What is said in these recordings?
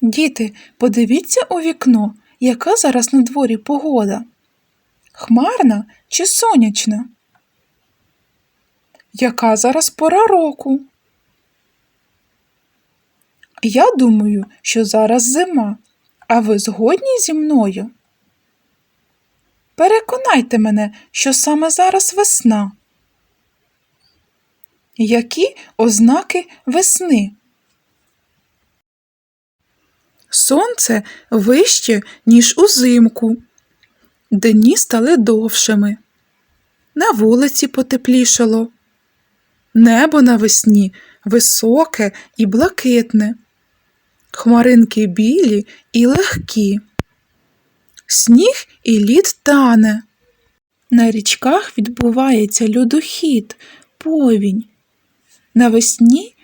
Діти, подивіться у вікно, яка зараз на дворі погода. Хмарна чи сонячна? Яка зараз пора року? Я думаю, що зараз зима. А ви згодні зі мною? Переконайте мене, що саме зараз весна. Які ознаки весни? Сонце вище, ніж узимку. Дні стали довшими. На вулиці потеплішало. Небо навесні високе і блакитне. Хмаринки білі і легкі. Сніг і лід тане. На річках відбувається льодохід, повінь. Навесні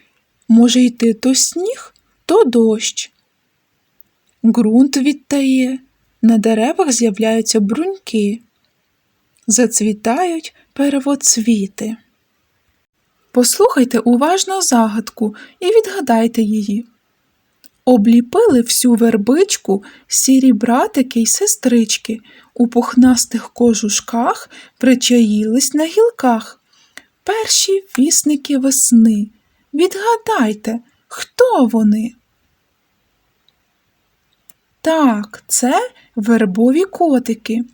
може йти то сніг, то дощ. Ґрунт відтає, на деревах з'являються бруньки, зацвітають первоцвіти. Послухайте уважно загадку і відгадайте її. Обліпили всю вербичку сірі братики й сестрички, у пухнастих кожушках причаїлись на гілках. Перші вісники весни. Відгадайте, хто вони? Так, це вербові котики.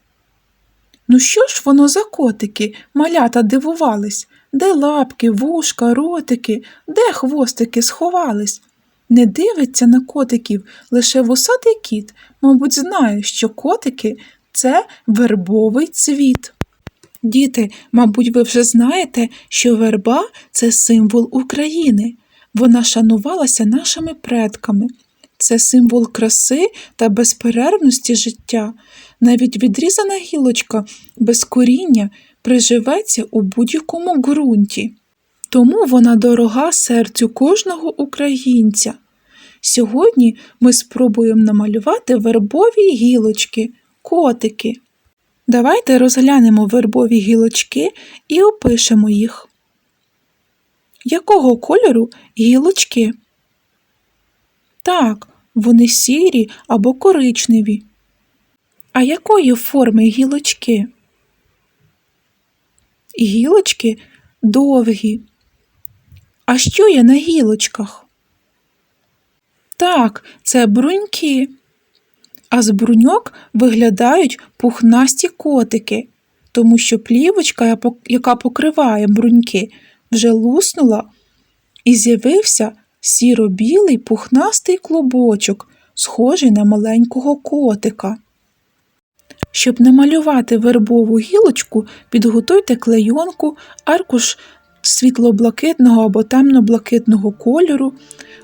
Ну що ж воно за котики? Малята дивувались, де лапки, вушка, ротики, де хвостики сховались? Не дивиться на котиків лише вусатий кіт, мабуть, знає, що котики це вербовий цвіт. Діти, мабуть, ви вже знаєте, що верба це символ України. Вона шанувалася нашими предками. Це символ краси та безперервності життя. Навіть відрізана гілочка без коріння приживеться у будь-якому ґрунті. Тому вона дорога серцю кожного українця. Сьогодні ми спробуємо намалювати вербові гілочки, котики. Давайте розглянемо вербові гілочки і опишемо їх. Якого кольору гілочки? Так, вони сірі або коричневі. А якої форми гілочки? Гілочки довгі. А що є на гілочках? Так, це бруньки. А з бруньок виглядають пухнасті котики, тому що плівочка, яка покриває бруньки, вже луснула і з'явився сіро-білий пухнастий клубочок, схожий на маленького котика. Щоб намалювати вербову гілочку, підготуйте клейонку, аркуш світло-блакитного або темно-блакитного кольору,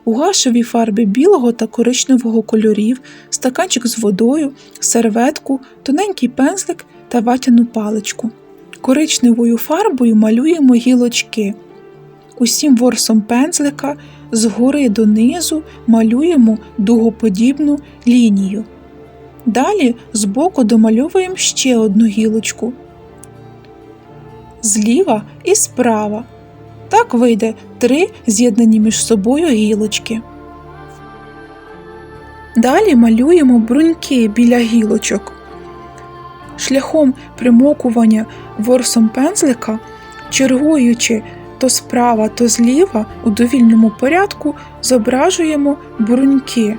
гуашеві фарби білого та коричневого кольорів, стаканчик з водою, серветку, тоненький пензлик та ватяну паличку. Коричневою фарбою малюємо гілочки. Усім ворсом пензлика згори донизу малюємо дугоподібну лінію. Далі збоку домальовуємо ще одну гілочку. Зліва і справа. Так вийде три з'єднані між собою гілочки. Далі малюємо бруньки біля гілочок. Шляхом примокування ворсом пензлика, чергуючи то справа, то зліва у довільному порядку зображуємо бруньки.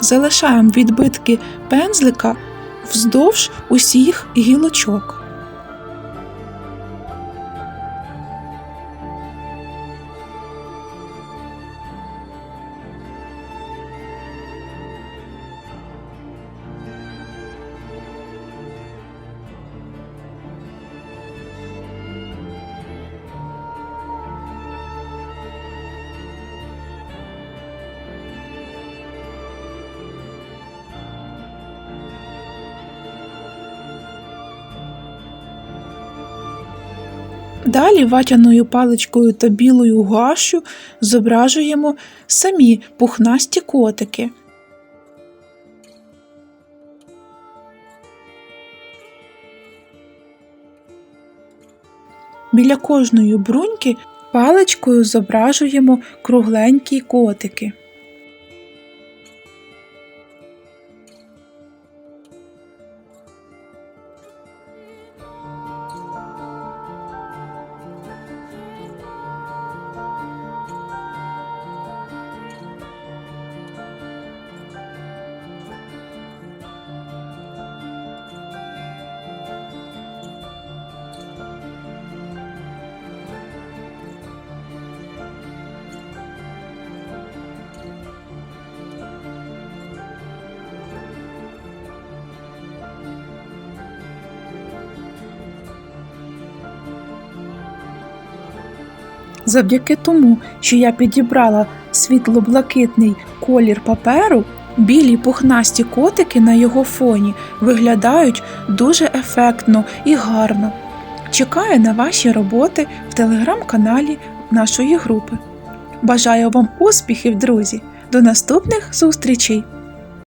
Залишаємо відбитки пензлика вздовж усіх гілочок. Далі ватяною паличкою та білою гуашю зображуємо самі пухнасті котики. Біля кожної бруньки Паличкою зображуємо кругленькі котики. Завдяки тому, що я підібрала світло-блакитний колір паперу, білі пухнасті котики на його фоні виглядають дуже ефектно і гарно. Чекаю на ваші роботи в телеграм-каналі нашої групи. Бажаю вам успіхів, друзі! До наступних зустрічей!